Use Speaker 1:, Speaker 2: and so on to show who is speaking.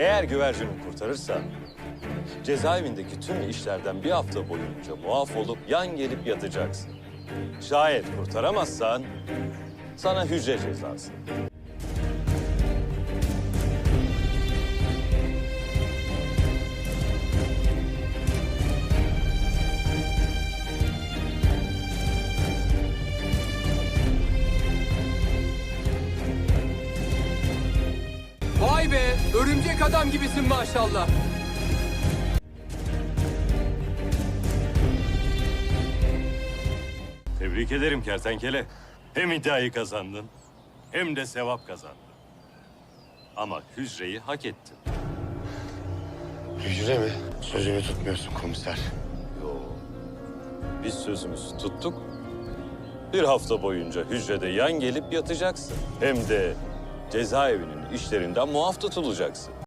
Speaker 1: Eğer güvercini kurtarırsan cezaevindeki tüm işlerden bir hafta boyunca muaf olup yan gelip yatacaksın. Şayet kurtaramazsan sana hücre cezası.
Speaker 2: Vay be, örümcek adam gibisin maşallah.
Speaker 1: Tebrik ederim kertenkele. Hem iddiayı kazandın hem de sevap kazandın. Ama hücreyi hak ettin.
Speaker 3: Hücre mi? Sözünü tutmuyorsun komiser.
Speaker 1: Yo. Biz sözümüzü tuttuk. Bir hafta boyunca hücrede yan gelip yatacaksın. Hem de cezaevinin işlerinden muaf tutulacaksın.